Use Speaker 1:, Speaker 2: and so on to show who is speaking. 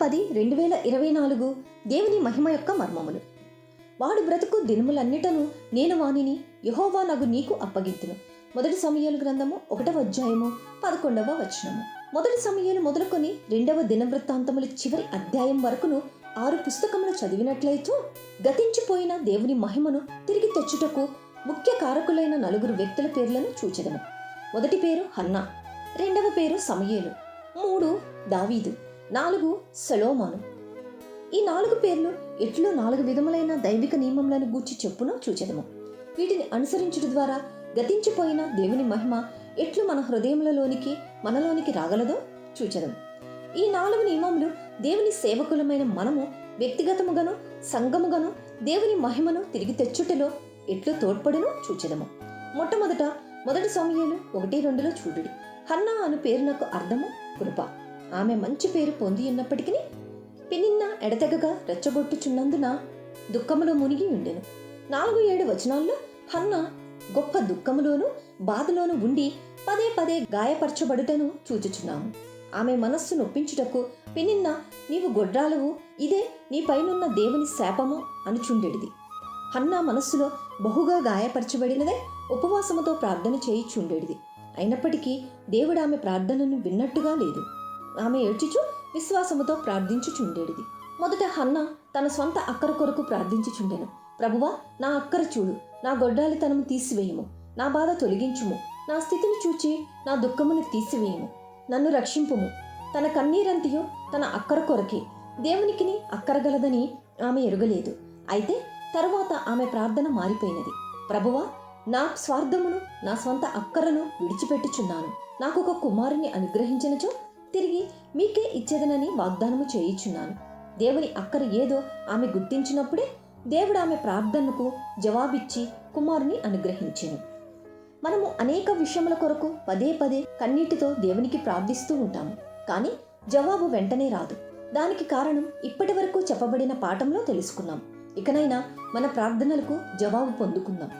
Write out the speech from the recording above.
Speaker 1: పది రెండు వేల ఇరవై నాలుగు దేవుని మహిమ యొక్క మర్మములు. వాడు బ్రతుకు దినములన్నిటను నేను వానిని యహోవా నగు నీకు అప్పగింతును. మొదటి సమయాలు గ్రంథము ఒకటవ అధ్యాయము పదకొండవ వచనము. మొదటి సమయాలు మొదలుకొని రెండవ దినవృత్తాంతముల చివరి అధ్యాయం వరకును ఆరు పుస్తకములు చదివినట్లయితే గతించిపోయిన దేవుని మహిమను తిరిగి తెచ్చుటకు ముఖ్య కారకులైన నలుగురు వ్యక్తుల పేర్లను చూచెదను మొదటి పేరు హన్నా రెండవ పేరు సమయేలు మూడు దావీదు. నాలుగు సలోమాను. ఈ నాలుగు పేర్లు ఎట్లో నాలుగు విధములైన దైవిక నియమములను గూర్చి చెప్పునో చూచెదము. వీటిని అనుసరించుట ద్వారా గతించిపోయిన దేవుని మహిమ ఎట్లు మన హృదయములలోనికి మనలోనికి రాగలదో చూచెదం ఈ నాలుగు నియమములు దేవుని సేవకులమైన మనము వ్యక్తిగతముగాను సంఘముగాను దేవుని మహిమను తిరిగి తెచ్చుటలో ఎట్లు తోడ్పడును చూచెదము. మొట్టమొదట మొదటి సమయాలు ఒకటి రెండులో చూడుడి. హన్నా అను పేరునకు అర్థము కృప. ఆమె మంచి పేరు పొంది ఉన్నప్పటికీ పినిన్న ఎడతెగగా రెచ్చగొట్టుచున్నందున దుఃఖములో మునిగి ఉండెను. నాలుగు ఏడు వచనాల్లో హన్న గొప్ప దుఃఖములోను బాధలోను ఉండి పదే పదే గాయపరచబడుటను చూచుచున్నాము. ఆమె మనస్సు నొప్పించుటకు పినిన్న నీవు గొడ్రాలవు ఇదే నీ పైనున్న దేవుని శాపము అనుచుండెడిది. హన్న మనస్సులో బహుగా గాయపరచబడినదే ఉపవాసముతో ప్రార్థన చేయిచుండేది అయినప్పటికీ దేవుడు ఆమె ప్రార్థనను విన్నట్టుగా లేదు. ఆమె ఏడ్చుచు విశ్వాసముతో ప్రార్థించుచుండేడిది. మొదట హన్న తన స్వంత అక్కర కొరకు ప్రార్థించుచుండెను. ప్రభువా నా అక్కర చూడు నా గొడ్డాలితనము తీసివేయము నా బాధ తొలగించుము నా స్థితిని చూచి నా దుఃఖమును తీసివేయము నన్ను రక్షింపుము. తన కన్నీరంతియో తన అక్కర కొరకే దేవునికిని అక్కరగలదని ఆమె ఎరుగలేదు. అయితే తరువాత ఆమె ప్రార్థన మారిపోయినది. ప్రభువా నా స్వార్థమును నా స్వంత అక్కరను విడిచిపెట్టుచున్నాను. నాకు ఒక కుమారుని అనుగ్రహించినచో తిరిగి మీకే ఇచ్చేదనని వాగ్దానము చేయిచున్నాను. దేవుని అక్కర ఏదో ఆమె గుర్తించినప్పుడే దేవుడు ఆమె ప్రార్థనకు జవాబిచ్చి కుమారుని అనుగ్రహించాను. మనము అనేక విషయముల కొరకు పదే పదే కన్నీటితో దేవునికి ప్రార్థిస్తూ ఉంటాము. కానీ జవాబు వెంటనే రాదు. దానికి కారణం ఇప్పటి వరకు చెప్పబడిన పాఠంలో తెలుసుకున్నాం. ఇకనైనా మన ప్రార్థనలకు జవాబు పొందుకుందాం.